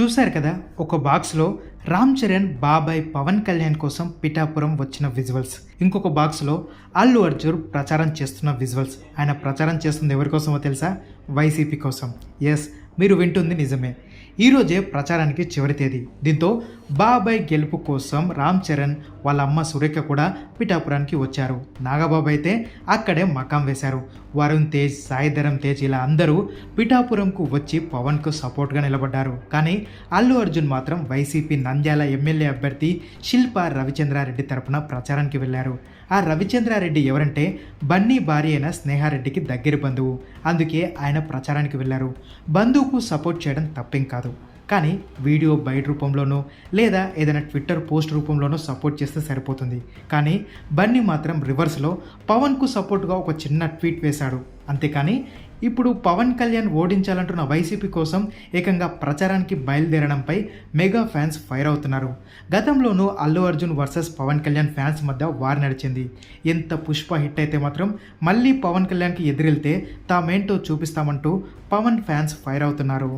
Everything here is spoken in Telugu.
చూశారు కదా ఒక బాక్స్లో రామ్ చరణ్ బాబాయ్ పవన్ కళ్యాణ్ కోసం పిఠాపురం వచ్చిన విజువల్స్. ఇంకొక బాక్స్లో అల్లు అర్జున్ ప్రచారం చేస్తున్న విజువల్స్. ఆయన ప్రచారం చేస్తుంది ఎవరి కోసమో తెలుసా? వైసీపీ కోసం. ఎస్ మీరు వింటుంది నిజమే. ఈరోజే ప్రచారానికి చివరి తేదీ. దీంతో బాబాయ్ గెలుపు కోసం రామ్ చరణ్ వాళ్ళ అమ్మ సురేఖ కూడా పిఠాపురానికి వచ్చారు. నాగబాబు అయితే అక్కడే మకాం వేశారు. వరుణ్ తేజ్ సాయిధరం తేజ్ ఇలా అందరూ పిఠాపురంకు వచ్చి పవన్కు సపోర్ట్గా నిలబడ్డారు. కానీ అల్లు అర్జున్ మాత్రం వైసీపీ నంద్యాల ఎమ్మెల్యే అభ్యర్థి శిల్ప రవిచంద్రారెడ్డి తరపున ప్రచారానికి వెళ్ళారు. ఆ రవిచంద్రారెడ్డి ఎవరంటే బన్నీ భార్య అయిన స్నేహారెడ్డికి దగ్గర బంధువు. అందుకే ఆయన ప్రచారానికి వెళ్ళారు. బంధువుకు సపోర్ట్ చేయడం తప్పేం కాదు. కానీ వీడియో బయట రూపంలోనో లేదా ఏదైనా ట్విట్టర్ పోస్ట్ రూపంలోనో సపోర్ట్ చేస్తే సరిపోతుంది. కానీ బన్నీ మాత్రం రివర్స్లో పవన్కు సపోర్ట్గా ఒక చిన్న ట్వీట్ వేశాడు. అంతేకాని ఇప్పుడు పవన్ కళ్యాణ్ ఓడించాలంటున్న వైసీపీ కోసం ఏకంగా ప్రచారానికి బయలుదేరడంపై మెగా ఫ్యాన్స్ ఫైర్ అవుతున్నారు. గతంలోనూ అల్లు అర్జున్ వర్సెస్ పవన్ కళ్యాణ్ ఫ్యాన్స్ మధ్య వార్ నడిచింది. ఎంత పుష్ప హిట్ అయితే మాత్రం మళ్ళీ పవన్ కళ్యాణ్కి ఎదురెళ్తే తామేంటో చూపిస్తామంటూ పవన్ ఫ్యాన్స్ ఫైర్ అవుతున్నారు.